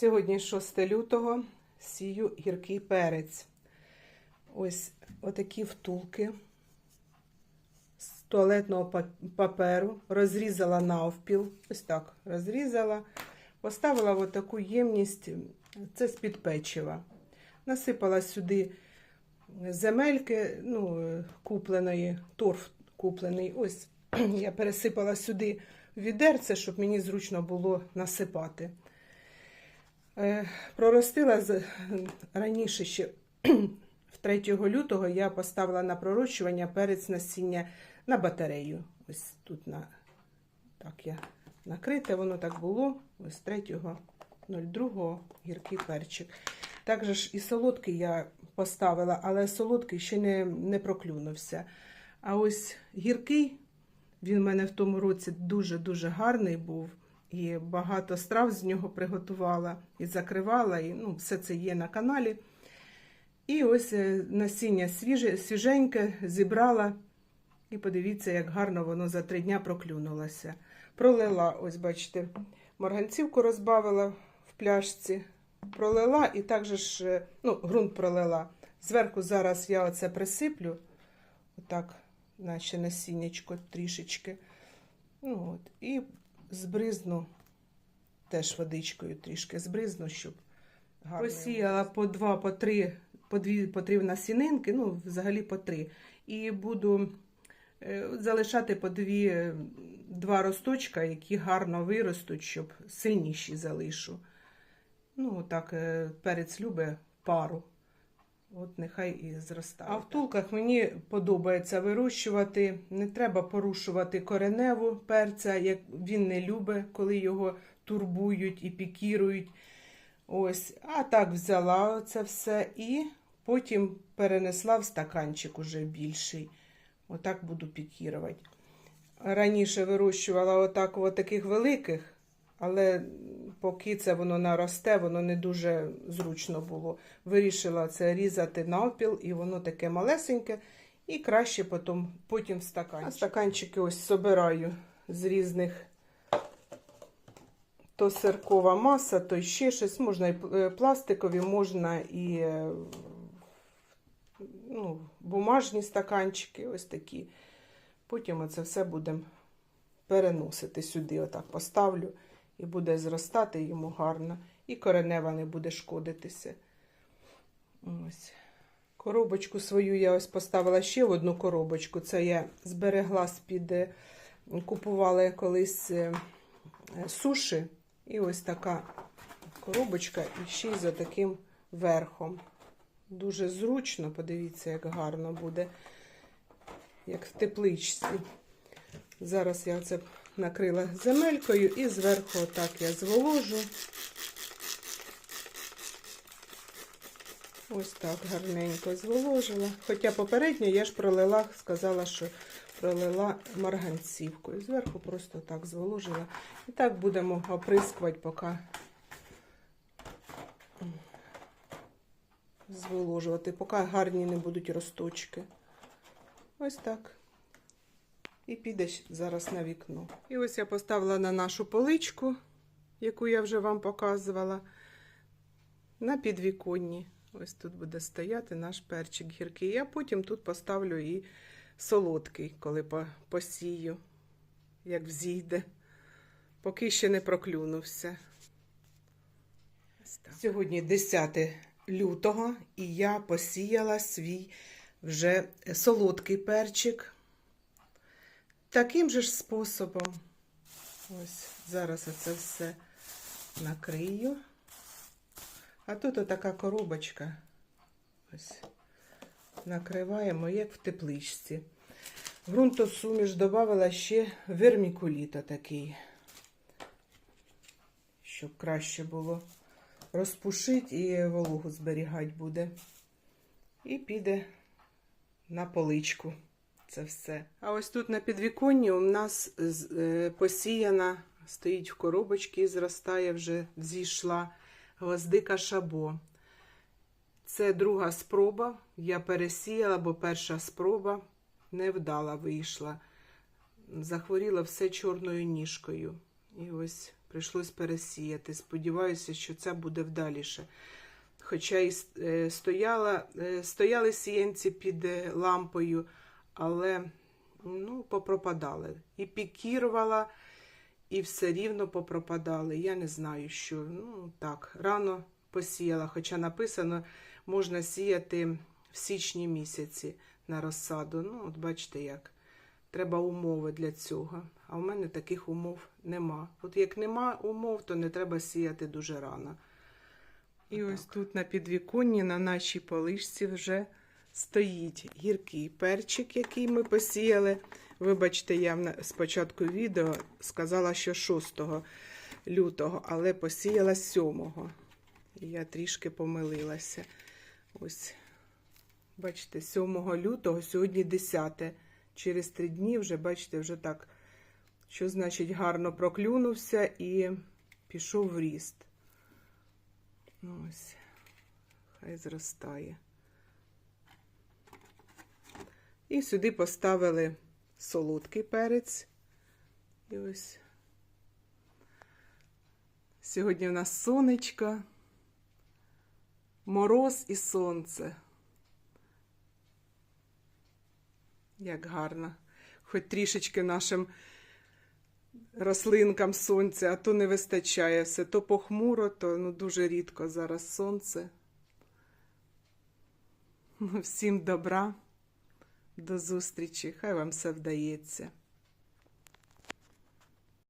Сьогодні 6 лютого сію гіркий перець. Ось отакі втулки з туалетного паперу. Розрізала навпіл. Ось так розрізала. Поставила в таку ємність, це з-під печива. Насипала сюди земельки, ну, купленої, торф куплений. Ось я пересипала сюди відерце, щоб мені зручно було насипати. Е, Проростила раніше ще в 3 лютого я поставила на пророщування перець насіння на батарею. Ось тут на так я накрите, воно так було. Ось 3.02 гіркий перчик. Також ж і солодкий я поставила, але солодкий ще не, не проклюнувся. А ось гіркий, він в мене в тому році дуже-дуже гарний був. І багато страв з нього приготувала і закривала, і ну, все це є на каналі. І ось е, насіння свіже, свіженьке зібрала. І подивіться, як гарно воно за три дня проклюнулося. Пролила, ось бачите, марганцівку розбавила в пляшці, пролила і також ж, е, ну, ґрунт пролила. Зверху зараз я оце присиплю, отак, наче насіннячко трішечки. Ну, от, і збризну теж водичкою трішки збризну, щоб гарно. Посіяла по два, по три, по дві, по три насінинки, ну, взагалі по три. І буду е, залишати по дві, е, два росточка, які гарно виростуть, щоб сильніші залишу. Ну, так, е, перець любить пару. От нехай і зростає. А в тулках мені подобається вирощувати. Не треба порушувати кореневу перця, як він не любить, коли його турбують і пікірують. Ось, а так взяла це все і потім перенесла в стаканчик уже більший. Отак буду пікірувати. Раніше вирощувала отак в таких великих, але поки це воно наросте, воно не дуже зручно було. Вирішила це різати навпіл, і воно таке малесеньке, і краще потім, потім в стаканчик. А стаканчики ось собираю з різних то сиркова маса, то ще щось. Можна і е, пластикові, можна і е, ну, бумажні стаканчики, ось такі. Потім оце все будемо переносити сюди. Отак поставлю і буде зростати йому гарно. І коренева не буде шкодитися. Ось. Коробочку свою я ось поставила ще в одну коробочку. Це я зберегла з-під, е, купувала колись е, е, суші. І ось така коробочка, і ще й за таким верхом. Дуже зручно, подивіться, як гарно буде, як в тепличці. Зараз я це накрила земелькою і зверху отак я зволожу. Ось так гарненько зволожила. Хоча попередньо я ж пролила, сказала, що пролила марганцівкою. Зверху просто так зволожила. І так будемо оприскувати, поки зволожувати, поки гарні не будуть росточки. Ось так. І піде щ- зараз на вікно. І ось я поставила на нашу поличку, яку я вже вам показувала, на підвіконні. Ось тут буде стояти наш перчик гіркий. Я потім тут поставлю і солодкий, коли посію, як взійде. Поки ще не проклюнувся. Сьогодні 10 лютого, і я посіяла свій вже солодкий перчик. Таким же ж способом. Ось зараз я це все накрию. А тут отака коробочка. Ось. Накриваємо, як в тепличці. Грунтосуміш додавала ще вермікуліта такий, щоб краще було розпушити і вологу зберігати буде. І піде на поличку це все. А ось тут на підвіконні у нас е, посіяна, стоїть в коробочці і зростає, вже зійшла гвоздика шабо. Це друга спроба. Я пересіяла, бо перша спроба невдала вийшла. Захворіла все чорною ніжкою. І ось прийшлось пересіяти. Сподіваюся, що це буде вдаліше. Хоча і е, стояла, е, стояли сіянці під лампою, але ну, попропадали. І пікірувала, і все рівно попропадали. Я не знаю, що. Ну, так, рано посіяла, хоча написано, можна сіяти в січні місяці на розсаду. Ну, от бачите як. Треба умови для цього. А в мене таких умов нема. От як нема умов, то не треба сіяти дуже рано. І ось тут на підвіконні на нашій полишці вже стоїть гіркий перчик, який ми посіяли. Вибачте, я спочатку відео сказала, що 6 лютого, але посіяла 7. І я трішки помилилася. Ось, бачите, 7 лютого, сьогодні 10. Через три дні вже, бачите, вже так, що значить гарно проклюнувся і пішов в ріст. Ну, Ось, хай зростає. І сюди поставили солодкий перець. І ось. Сьогодні в нас сонечко, мороз і сонце. Як гарно. Хоч трішечки нашим рослинкам сонця, а то не вистачає все. То похмуро, то ну, дуже рідко зараз сонце. Всім добра, до зустрічі. Хай вам все вдається.